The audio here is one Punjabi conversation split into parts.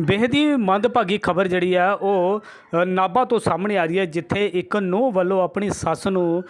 ਬੇਹਦ ਹੀ ਮੰਦਭਾਗੀ ਖਬਰ ਜਿਹੜੀ ਆ ਉਹ ਅ, ਨਾਭਾ ਤੋਂ ਸਾਹਮਣੇ ਆ ਰਹੀ ਹੈ ਜਿੱਥੇ ਇੱਕ ਨੂੰਹ ਵੱਲੋਂ ਆਪਣੀ ਸੱਸ ਨੂੰ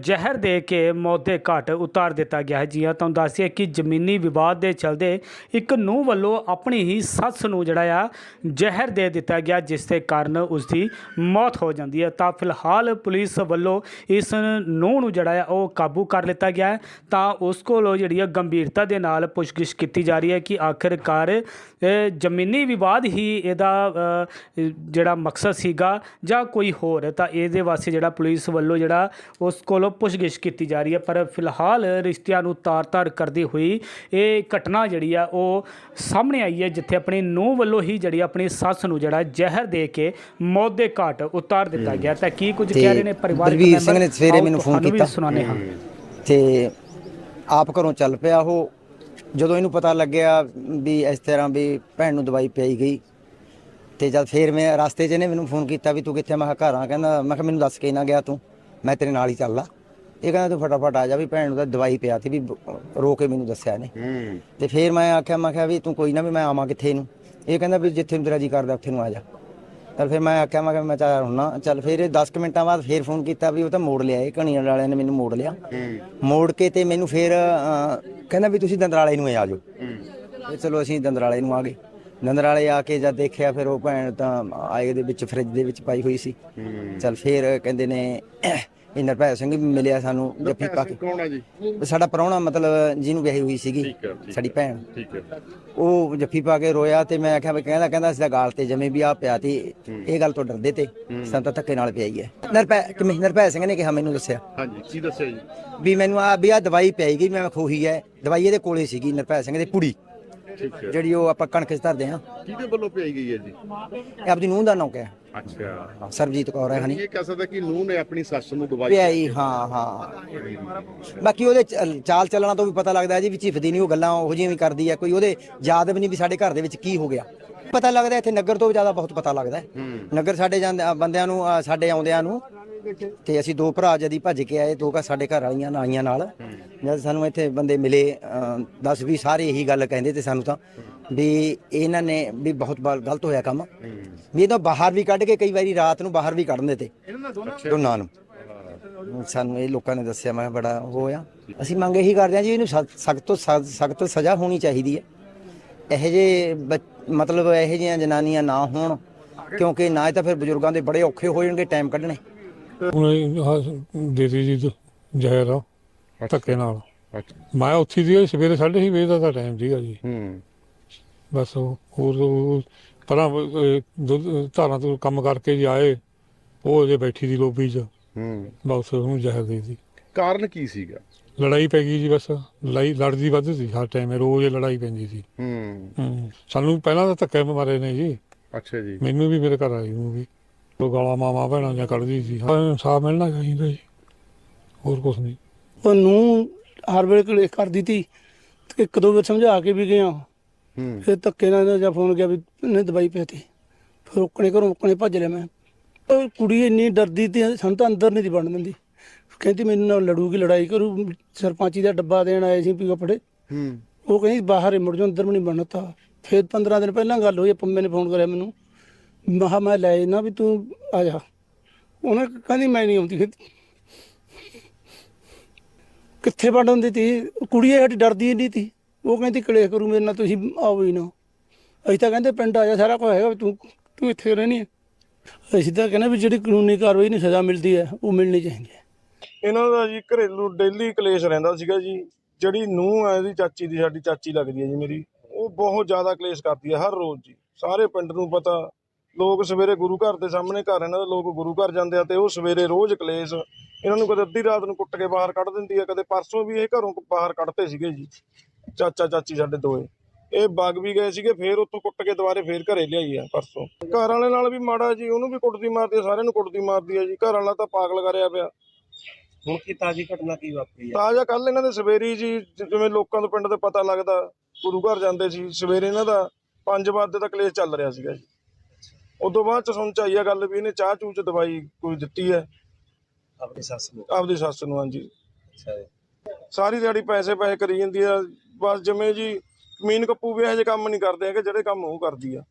ਜ਼ਹਿਰ ਦੇ ਕੇ ਮੌਤ ਦੇ ਘਾਟ ਉਤਾਰ ਦਿੱਤਾ ਗਿਆ ਹੈ। ਜੀ ਹਾਂ ਤੁਹਾਨੂੰ ਦੱਸਿਆ ਕਿ ਜ਼ਮੀਨੀ ਵਿਵਾਦ ਦੇ ਚਲਦੇ ਇੱਕ ਨੂੰਹ ਵੱਲੋਂ ਆਪਣੀ ਹੀ ਸੱਸ ਨੂੰ ਜਿਹੜਾ ਆ ਜ਼ਹਿਰ ਦੇ ਦਿੱਤਾ ਗਿਆ ਜਿਸ ਦੇ ਕਾਰਨ ਉਸ ਦੀ ਮੌਤ ਹੋ ਜਾਂਦੀ ਹੈ। ਤਾਂ ਫਿਲਹਾਲ ਪੁਲਿਸ ਵੱਲੋਂ ਇਸ ਨੂੰਹ ਨੂੰ ਜਿਹੜਾ ਆ ਉਹ ਕਾਬੂ ਕਰ ਲਿੱਤਾ ਗਿਆ ਹੈ। ਤਾਂ ਉਸ ਕੋਲੋਂ ਜਿਹੜੀ ਆ ਗੰਭੀਰਤਾ ਦੇ ਨਾਲ ਪੁੱਛਗਿੱਛ ਕੀਤੀ ਜਾ ਰਹੀ ਹੈ ਕਿ ਆਖਿਰਕਾਰ ਜ਼ਮੀਨੀ ਵਿਵਾਦ ਹੀ ਇਹਦਾ ਜਿਹੜਾ ਮਕਸਦ ਸੀਗਾ ਜਾਂ ਕੋਈ ਹੋਰ ਤਾਂ ਇਹਦੇ ਵਾਸਤੇ ਜਿਹੜਾ ਪੁਲਿਸ ਵੱਲੋਂ ਜਿਹੜਾ ਉਸ ਕੋਲੋਂ ਪੁੱਛਗਿੱਛ ਕੀਤੀ ਜਾ ਰਹੀ ਹੈ। ਪਰ ਫਿਲਹਾਲ ਰਿਸ਼ਤਿਆਂ ਨੂੰ ਤਾਰ-ਤਾਰ ਕਰਦੀ ਹੋਈ ਇਹ ਘਟਨਾ ਜਿਹੜੀ ਆ ਉਹ ਸਾਹਮਣੇ ਆਈ ਹੈ ਜਿੱਥੇ ਆਪਣੀ ਨੂੰਹ ਵੱਲੋਂ ਹੀ ਜਿਹੜੀ ਆਪਣੀ ਸੱਸ ਨੂੰ ਜਿਹੜਾ ਜ਼ਹਿਰ ਦੇ ਕੇ ਮੌਤ ਦੇ ਘਾਟ ਉਤਾਰ ਦਿੱਤਾ ਗਿਆ। ਤਾਂ ਕੀ ਕੁਝ ਕਹਿ ਰਹੇ ਨੇ ਬਲਬੀਰ ਸਿੰਘ ਮੈਂਬਰ? ਨੇ ਸਵੇਰੇ ਮੈਨੂੰ ਫੋਨ ਕੀਤਾ। ਹਾਂ। ਤੇ ਆਪ ਘਰੋਂ ਚੱਲ ਪਿਆ ਉਹ। ਜਦੋਂ ਇਹਨੂੰ ਪਤਾ ਲੱਗਿਆ ਵੀ ਇਸ ਤਰ੍ਹਾਂ ਵੀ ਭੈਣ ਨੂੰ ਦਵਾਈ ਪਿਆਈ ਗਈ ਤੇ ਜਦ ਫੇਰ ਮੈਂ ਰਸਤੇ 'ਚ ਇਹਨੇ ਮੈਨੂੰ ਫੋਨ ਕੀਤਾ ਵੀ ਤੂੰ ਕਿੱਥੇ? ਮੈਂ ਕਿਹਾ ਘਰ ਆ। ਕਹਿੰਦਾ ਮੈਂ ਕਿਹਾ ਮੈਨੂੰ ਦੱਸ ਕੇ ਨਾ ਗਿਆ ਤੂੰ। ਮੈਂ ਤੇਰੇ ਨਾਲ ਹੀ ਚੱਲਦਾ। ਇਹ ਕਹਿੰਦਾ ਤੂੰ ਫਟਾਫਟ ਆ ਜਾ ਵੀ ਭੈਣ ਨੂੰ ਤਾਂ ਦਵਾਈ ਪਿਆ ਸੀ ਵੀ ਰੋ ਕੇ ਮੈਨੂੰ ਦੱਸਿਆ ਇਹਨੇ। ਤੇ ਫੇਰ ਮੈਂ ਆਖਿਆ ਮੈਂ ਕਿਹਾ ਵੀ ਤੂੰ ਕੋਈ ਨਾ ਵੀ ਮੈਂ ਆਵਾਂ ਕਿੱਥੇ ਨੂੰ ਇਹ ਕਹਿੰਦਾ ਵੀ ਜਿੱਥੇ ਨੂੰ ਤੇਰਾ ਜੀ ਕਰਦਾ ਉੱਥੇ ਨੂੰ ਆ ਜਾ। ਚੱਲ ਫਿਰ ਮੈਂ ਆਖਿਆ ਮੈਂ ਕਿਹਾ ਮੈਂ ਚਾਹ ਹੁੰਨਾ ਚੱਲ ਫਿਰ ਇਹ 10 ਕੁ ਮਿੰਟਾਂ ਬਾਅਦ ਫਿਰ ਫੋਨ ਕੀਤਾ ਵੀ ਉਹ ਤਾਂ ਮੋੜ ਲਿਆ ਇਹ ਕਣੀਆਂ ਵਾਲਿਆਂ ਨੇ ਮੈਨੂੰ ਮੋੜ ਲਿਆ। ਮੋੜ ਕੇ ਤੇ ਮੈਨੂੰ ਫਿਰ ਅਹ, ਕਹਿੰਦਾ ਵੀ ਤੁਸੀਂ ਦੰਦਰਾਲੇ ਨੂੰ ਹੀ ਆ ਜਾਓ। ਤੇ ਚਲੋ ਅਸੀਂ ਦੰਦਰਾਲੇ ਨੂੰ ਆ ਗਏ। ਦੰਦਰਾਲੇ ਆ ਕੇ ਜਦ ਦੇਖਿਆ ਫਿਰ ਉਹ ਭੈਣ ਤਾਂ ਆਏ ਦੇ ਵਿੱਚ ਫ੍ਰਿਜ ਦੇ ਵਿੱਚ ਪਾਈ ਹੋਈ ਸੀ। ਚੱਲ ਫਿਰ ਕਹਿੰਦੇ ਨੇ ਇਹ ਨਿਰਭੈ ਸਿੰਘ ਵੀ ਮਿਲਿਆ ਸਾਨੂੰ ਜੱਫੀ ਪਾ ਕੇ। ਕੌਣ ਹੈ ਜੀ? ਸਾਡਾ ਪ੍ਰਾਹੁਣਾ ਮਤਲਬ ਜਿਹਨੂੰ ਵਿਆਹੀ ਹੋਈ ਸੀਗੀ ਠੀਕ ਹੈ, ਠੀਕ ਸਾਡੀ ਭੈਣ। ਠੀਕ ਹੈ। ਉਹ ਜੱਫੀ ਪਾ ਕੇ ਰੋਇਆ ਤੇ ਮੈਂ ਆਖਿਆ ਵੀ ਕਹਿੰਦਾ ਕਹਿੰਦਾ ਅਸੀਂ ਤਾਂ ਗਾਲ ਤੇ ਜਮੇ ਵੀ ਆ ਪਿਆ ਤੀ ਇਹ ਗੱਲ ਤੋਂ ਡਰਦੇ ਤੇ ਸਾਨੂੰ ਤਾਂ ਧੱਕੇ ਨਾਲ ਪਿਆਈ ਹੈ। ਨਰਪੈ ਕਿਵੇਂ ਨਰਪੈ ਸਿੰਘ ਨੇ ਕਿਹਾ ਮੈਨੂੰ ਦੱਸਿਆ? ਹਾਂਜੀ ਕੀ ਦੱਸਿਆ ਜੀ? ਵੀ ਮੈਨੂੰ ਆ ਵੀ ਆ ਦਵਾਈ ਪਿਆਈ ਗਈ ਮੈਂ ਖੋਹੀ ਹੈ। ਦਵਾਈ ਇਹਦੇ ਕੋਲੇ ਸੀਗੀ ਨਰਪੈ ਸਿੰਘ ਦੇ ਪੁੜੀ। ਠੀਕ ਹੈ। ਜਿਹੜੀ ਉਹ ਆਪਾਂ ਕਣਕ 'ਚ ਧਰਦੇ ਆ ਕਿਹਦੇ ਵੱਲੋਂ ਪਈ ਗਈ ਹੈ ਜੀ? ਇਹ ਆਪਦੀ ਨੂੰਹ ਦਾ ਨਾਂ ਕਿਹਾ ਅੱਛਾ। ਸਰਬਜੀਤ ਕੌਰ ਹੈ ਹਨੀ। ਇਹ ਕਹਿ ਸਕਦਾ ਕਿ ਨੂੰਹ ਨੇ ਆਪਣੀ ਸੱਸ ਨੂੰ ਦਵਾਈ ਪਿਆਈ ਹਾਂ ਹਾਂ। ਬਾਕੀ ਉਹਦੇ ਚ- ਚਾਲ ਚੱਲਣਾ ਤੋਂ ਵੀ ਪਤਾ ਲੱਗਦਾ ਹੈ ਜੀ ਵੀ ਝਿਫਦੀ ਨਹੀਂ ਉਹ ਗੱਲਾਂ ਉਹੋ ਜਿਹੀਆਂ ਵੀ ਕਰਦੀ ਹੈ। ਕੋਈ ਉਹਦੇ ਯਾਦ ਵੀ ਨਹੀਂ ਵੀ ਸਾਡੇ ਘਰ ਦੇ ਵਿੱਚ ਕੀ ਹੋ ਗਿਆ। ਪਤਾ ਲੱਗਦਾ ਇੱਥੇ ਨਗਰ ਤੋਂ ਵੀ ਜ਼ਿਆਦਾ ਬਹੁਤ ਪਤਾ ਲੱਗਦਾ ਹੈ। ਨਗਰ ਸਾਡੇ ਜਾਂਦੇ ਬੰਦਿਆਂ ਨੂੰ ਅ, ਸਾਡੇ ਆਉਂਦਿਆਂ ਨੂੰ ਤੇ ਅਸੀਂ ਦੋ ਭਰਾ ਜਦੀ ਭੱਜ ਕੇ ਆਏ ਦੋ ਘਰ ਸਾਡੇ ਘਰ ਵਾਲੀਆਂ ਨਾਲ। ਆਈਆਂ ਨਾਲ ਜਦ ਸਾਨੂੰ ਇੱਥੇ ਬੰਦੇ ਮਿਲੇ 10 20 ਸਾਰੇ ਇਹੀ ਗੱਲ ਕਹਿੰਦੇ ਤੇ ਸਾਨੂੰ ਤਾਂ ਵੀ ਇਹਨਾਂ ਨੇ ਵੀ ਬਹੁਤ ਬ- ਗਲਤ ਹੋਇਆ ਕੰਮ। ਵੀ ਇਹ ਤਾਂ ਬਾਹਰ ਵੀ ਕੱਢ ਕੇ ਕਈ ਵਾਰੀ ਰਾਤ ਨੂੰ ਬਾਹਰ ਵੀ ਕੱਢ ਦਿੰਦੇ ਤੇ। ਦੋਨਾਂ ਨੂੰ। ਸਾਨੂੰ ਇਹ ਲੋਕਾਂ ਨੇ ਦੱਸਿਆ ਮੈਂ ਬੜਾ ਹੋਇਆ। ਅਸੀਂ ਮੰਗ ਇਹੀ ਕਰਦੇ ਹਾਂ ਜੀ ਇਹਨੂੰ ਸਖਤ ਤੋਂ ਸਖਤ ਸਜ਼ਾ ਹੋਣੀ ਚਾਹੀਦੀ ਹੈ। ਇਹੋ ਜੇ ਮਤਲਬ ਇਹੋ ਜਿਹੀਆਂ ਜਨਾਨੀਆਂ ਨਾ ਹੋਣ ਕਿਉਂਕਿ ਨਾ ਤਾਂ ਫਿਰ ਬਜ਼ੁਰਗਾਂ ਦੇ ਬੜੇ ਔਖੇ ਹੋ ਜਾਣਗੇ ਟਾਈਮ ਕੱਢਣੇ। ਉਹਨੇ ਆਹ ਦੇ ਦਿੱਤੀ ਜੀ ਜ਼ਹਿਰ ਆ ਧੱਕੇ ਨਾਲ। ਮੈਂ ਉੱਥੇ ਦੀ ਸਵੇਰੇ 6:30 ਵਜੇ ਦਾ ਤਾਂ ਟਾਈਮ ਸੀਗਾ ਜੀ। ਹੂੰ। ਬਸ ਉਹ ਹੋਰ ਉਹ ਪਰਾਂ ਧਾਰਾਂ ਤੋਂ ਕੰਮ ਕਰਕੇ ਜੀ ਆਏ ਉਹ ਜੇ ਬੈਠੀ ਦੀ ਲੋਬੀ 'ਚ। ਹੂੰ। ਬਸ ਉਹਨੂੰ ਜ਼ਹਿਰ ਦੇ ਦਿੱਤੀ। ਕਾਰਨ ਕੀ ਸੀਗਾ? ਲੜਾਈ ਪੈ ਗਈ ਜੀ ਬਸ ਲੜਾਈ ਲੜਦੀ ਵੱਧ ਸੀ ਹਰ ਟਾਈਮ ਰੋਜ਼ ਹੀ ਲੜਾਈ ਪੈਂਦੀ ਸੀ। ਹੂੰ। ਹੂੰ। ਸਾਨੂੰ ਪਹਿਲਾਂ ਤਾਂ ਧੱਕੇ ਮਾਰੇ ਨੇ ਜੀ। ਅੱਛਾ ਜੀ। ਮੈਨੂੰ ਵੀ ਮੇਰੇ ਘਰ ਆਈ ਨੂੰ ਵੀ ਉਹ ਗਾਲਾਂ ਮਾਮਾ ਭੈਣਾਂ ਜਾਂ ਕੱਢਦੀ ਸੀ। ਹਾਂ ਇਨਸਾਫ ਮਿਲਣਾ ਚਾਹੀਦਾ ਜੀ ਹੋਰ ਕੁਝ ਨਹੀਂ। ਉਹਨੂੰ ਹਰ ਵੇਲੇ ਕਲੇਸ਼ ਕਰਦੀ ਤੀ ਤੇ ਇੱਕ ਦੋ ਵਾਰ ਸਮਝਾ ਕੇ ਵੀ ਗਿਆ। ਹੂੰ। ਫਿਰ ਧੱਕੇ ਨਾਲ ਇਹਦਾ ਜਾਂ ਫੋਨ ਗਿਆ ਵੀ ਇਹਨੇ ਦਵਾਈ ਪੀਤੀ ਫਿਰ ਓਕਣੇ ਘਰੋਂ ਓਕਣੇ ਭੱਜ ਲਿਆ ਮੈਂ। ਉਹ ਕੁੜੀ ਇੰਨੀ ਡਰਦੀ ਤੀ ਸਾਨੂੰ ਤਾਂ ਅੰਦਰ ਨਹੀਂ ਦੀ ਬਣ ਦਿੰਦੀ। ਕਹਿੰਦੀ ਮੈਨੂੰ ਨਾਲ ਲੜੂਗੀ ਲੜਾਈ ਕਰੂ ਸਰਪੰਚੀ ਦਾ ਡੱਬਾ ਦੇਣ ਆਏ ਸੀ ਪੀ ਕੱਪੜੇ। ਹੂੰ। ਉਹ ਕਹਿੰਦੀ ਬਾਹਰ ਹੀ ਮੁੜ ਜਾ ਅੰਦਰ ਵੀ ਨਹੀਂ ਬਣਤਾ ਫਿਰ 15 ਦਿਨ ਪਹਿਲਾਂ ਗੱਲ ਹੋਈ ਪੰਮੇ ਨੇ ਫੋਨ ਕਰਿਆ ਮੈਨੂੰ। ਮੈਂ ਕਿਹਾ ਮੈਂ ਲੈ ਨਾ ਵੀ ਤੂੰ ਆ ਜਾ। ਉਹਨੇ ਕਹਿੰਦੀ ਮੈਂ ਨਹੀਂ ਆਉਂਦੀ। ਕਿੱਥੇ ਵੜ ਹੁੰਦੀ ਤੀ? ਕੁੜੀ ਇਹ ਸਾਡੀ ਡਰਦੀ ਨਹੀਂ ਤੀ। ਉਹ ਕਹਿੰਦੀ ਕਲੇਸ਼ ਕਰੂ ਮੇਰੇ ਨਾਲ ਤੁਸੀਂ ਆਓ ਹੀ ਨਾ। ਅਸੀਂ ਤਾਂ ਕਹਿੰਦੇ ਪਿੰਡ ਆ ਜਾ ਸਾਰਾ ਕੁਝ ਹੈਗਾ ਵੀ ਤੂੰ ਤੂੰ ਇੱਥੇ ਰਹਿਣੀ ਹੈ ਅਸੀਂ ਤਾਂ ਕਹਿੰਦੇ ਵੀ ਜਿਹੜੀ ਕਾਨੂੰਨੀ ਕਾਰਵਾਈ ਨੂੰ ਸਜ਼ਾ ਮਿਲਦੀ ਹੈ ਉਹ ਮਿਲਣੀ ਚਾਹੀਦੀ ਹੈ। ਇਹਨਾਂ ਦਾ ਜੀ ਘਰੇਲੂ ਡੇਲੀ ਕਲੇਸ਼ ਰਹਿੰਦਾ ਸੀਗਾ ਜੀ। ਜਿਹੜੀ ਨੂੰਹ ਹੈ ਇਹਦੀ ਚਾਚੀ ਦੀ, ਸਾਡੀ ਚਾਚੀ ਲੱਗਦੀ ਹੈ ਜੀ ਮੇਰੀ। ਉਹ ਬਹੁਤ ਜ਼ਿਆਦਾ ਕਲੇਸ਼ ਕਰਦੀ ਹੈ ਹਰ ਰੋਜ਼ ਜੀ। ਸਾਰੇ ਪਿੰਡ ਨੂੰ ਪਤਾ, ਲੋਕ ਸਵੇਰੇ ਗੁਰੂ ਘਰ ਦੇ ਸਾਹਮਣੇ ਘਰ, ਇਹਨਾਂ ਦੇ ਲੋਕ ਗੁਰੂ ਘਰ ਜਾਂਦੇ ਆ ਤੇ ਉਹ ਸਵੇਰੇ ਰੋਜ਼ ਕਲੇਸ਼, ਇਹਨਾਂ ਨੂੰ ਕਦੇ ਅੱਧੀ ਰਾਤ ਨੂੰ ਕੁੱਟ ਕੇ ਬਾਹਰ ਕੱਢ ਦਿੰਦੀ ਆ, ਕਦੇ ਪਰਸੋਂ ਵੀ ਇਹ ਘਰੋਂ ਬਾਹਰ ਕੱਢਤੇ ਸੀਗੇ ਜੀ। ਚਾਚਾ, ਚਾਚੀ ਸਾਡੇ ਦੋਏ। ਇਹ ਬਾਗ ਵੀ ਗਏ ਸੀਗੇ, ਫੇਰ ਉੱਥੋਂ ਕੁੱਟ ਕੇ ਦੁਬਾਰੇ ਫੇਰ ਘਰੇ ਲਿਆਈ ਆ ਪਰਸੋਂ। ਘਰ ਵਾਲੇ ਨਾਲ ਵੀ ਮਾੜਾ ਜੀ, ਉਹਨੂੰ ਵੀ ਕੁੱਟਦੀ ਮਾਰਦੀ ਆ, ਸਾਰਿਆਂ ਨੂੰ ਕੁੱਟਦੀ ਮਾਰਦੀ ਆ ਜੀ। ਘਰ ਵਾਲਾ ਤਾਂ ਪਾਗਲ ਕਰਿਆ ਪਿਆ। ਹੁਣ ਕੀ ਤਾਜੀ ਘਟਨਾ ਕੀ ਵਾਪਰੀ ਹੈ? ਤਾਜ਼ਾ ਕੱਲ ਇਹਨਾਂ ਦੇ ਸਵੇਰੀ ਜੀ ਜ- ਜਿਵੇਂ ਲੋਕਾਂ ਤੋਂ ਪਿੰਡ ਦੇ ਪਤਾ ਲੱਗਦਾ ਗੁਰੂ ਘਰ ਜਾਂਦੇ ਸੀ ਸਵੇਰੇ ਇਹਨਾਂ ਦਾ 5 ਵਜੇ ਦਾ ਕਲੇਸ਼ ਚੱਲ ਰਿਹਾ ਸੀਗਾ ਜੀ। ਉਦੋਂ ਬਾਅਦ ਚ ਸੁਣ ਚ ਆਈ ਆ ਗੱਲ ਵੀ ਇਹਨੇ ਚਾਹ ਚੂਹ ਚ ਦਵਾਈ ਕੋਈ ਦਿੱਤੀ ਹੈ। ਆਪਣੀ ਸੱਸ ਨੂੰ? ਆਪਦੀ ਸੱਸ ਨੂੰ ਹਾਂਜੀ। ਅੱਛਾ ਜੀ। ਸਾਰੀ ਦਿਹਾੜੀ ਪੈਸੇ ਪੈਸੇ ਕਰੀ ਜਾਂਦੀ ਆ ਬਸ ਜਿਵੇਂ ਜੀ ਮੀਨ ਕੱਪੂ ਵੀ ਇਹੋ ਜਿਹੇ ਕੰਮ ਨਹੀਂ ਕਰਦੇ ਹੈਗੇ ਜਿਹੜੇ ਕੰਮ ਉਹ ਕਰਦੀ ਆ।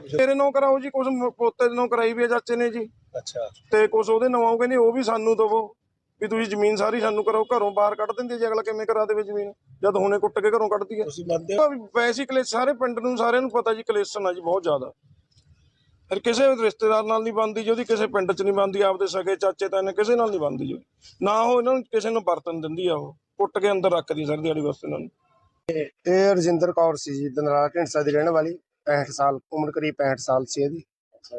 ਤੇਰੇ ਨਾਂ ਕਰਾਓ ਜੀ ਕੁਝ ਪੋਤੇ ਦੇ ਨਾਂ ਕਰਾਈ ਵੀ ਆ ਚਾਚੇ ਨੇ ਜੀ। ਅੱਛਾ। ਤੇ ਕੁਝ ਉਹਦੇ ਨਾਂ ਕਹਿੰਦੇ ਉਹ ਵੀ ਸਾਨੂੰ ਦਵੋ। ਵੀ ਤੁਸੀਂ ਜ਼ਮੀਨ ਸਾਰੀ ਸਾਨੂੰ ਕਰੋ ਘਰੋਂ ਬਾਹਰ ਕੱਢ ਦਿੰਦੇ ਜੇ ਅਗਲਾ ਕਿਵੇਂ ਕਰਾ ਦੇਵੇ ਜ਼ਮੀਨ? ਜਦ ਹੁਣੇ ਕੁੱਟ ਕੇ ਘਰੋਂ ਕੱਢਦੀ ਆ। ਤੁਸੀਂ ਮੰਨਦੇ ਹੋ? ਵੈਸੇ ਕਲੇਸ਼ ਸਾਰੇ ਪਿੰਡ ਨੂੰ ਸਾਰਿਆਂ ਨੂੰ ਪਤਾ ਜੀ ਕਲੇਸ਼ਨ ਆ ਜੀ ਬਹੁਤ ਜ਼ਿਆਦਾ। ਫਿਰ ਕਿਸੇ ਰਿਸ਼ਤੇਦਾਰ ਨਾਲ ਨਹੀਂ ਬਣਦੀ ਜੀ ਉਹਦੀ ਕਿਸੇ ਪਿੰਡ 'ਚ ਨਹੀਂ ਬਣਦੀ ਆਪਦੇ ਸਕੇ ਚਾਚੇ ਤਾਏ ਕਿਸੇ ਨਾਲ ਨਹੀਂ ਬਣਦੀ ਜੀ। ਨਾ ਉਹ ਇਹਨਾਂ ਨੂੰ ਕਿਸੇ ਨੂੰ ਵਰਤਨ ਦਿੰਦੀ ਆ ਉਹ। ਕੁੱਟ ਕੇ ਅੰਦਰ ਰੱਖਦੀ ਸਾਰੀ ਦਿਹਾੜੀ ਵਾਸਤੇ ਇਹਨਾਂ ਨੂੰ। ਇਹ ਰਜਿੰਦਰ ਕੌਰ ਸੀ ਜੀ ਦਨਰਾਜ ਢਿੰਡਸਾ ਦੀ ਰਹਿਣ ਵਾਲੀ 65 ਸਾਲ ਉਮਰ ਕਰੀਬ 65 ਸਾਲ ਸੀ ਇਹਦੀ।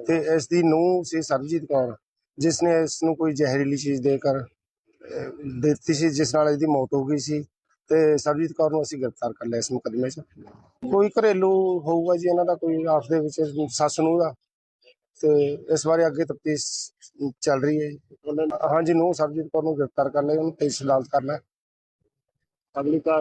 ਤੇ ਇਸ ਦੀ ਨੂੰਹ ਸੀ ਸਰਬਜੀਤ ਕੌਰ ਜਿਸ ਨੇ ਇਸ ਨੂੰ ਕੋਈ ਜ਼ਹਿਰੀਲੀ ਚੀਜ਼ ਦੇ ਕਰ ਦਿੱਤੀ ਸੀ, ਜਿਸ ਨਾਲ ਇਹਦੀ ਮੌਤ ਹੋ ਗਈ ਸੀ ਤੇ ਸਰਬਜੀਤ ਕੌਰ ਨੂੰ ਅਸੀਂ ਗ੍ਰਿਫਤਾਰ ਕਰ ਲਿਆ ਇਸ ਮੁਕਦਮੇ 'ਚ। ਕੋਈ ਘਰੇਲੂ ਹੋਊਗਾ ਜੀ, ਇਹਨਾਂ ਦਾ ਕੋਈ ਆਪਸ ਦੇ ਵਿੱਚ ਸੱਸ ਨੂੰ ਦਾ। ਤੇ ਇਸ ਬਾਰੇ ਅੱਗੇ ਤਫਤੀਸ਼ ਚੱਲ ਰਹੀ ਹੈ ਹਾਂਜੀ ਨੂੰ ਸਰਬਜੀਤ ਕੌਰ ਨੂੰ ਗ੍ਰਿਫਤਾਰ ਕਰ ਲਿਆ, ਉਹਨੂੰ ਤੇਜ਼ ਅਦਾਲਤ ਕਰ ਲਿਆ। ਅਗਲੀ ਕਾਰ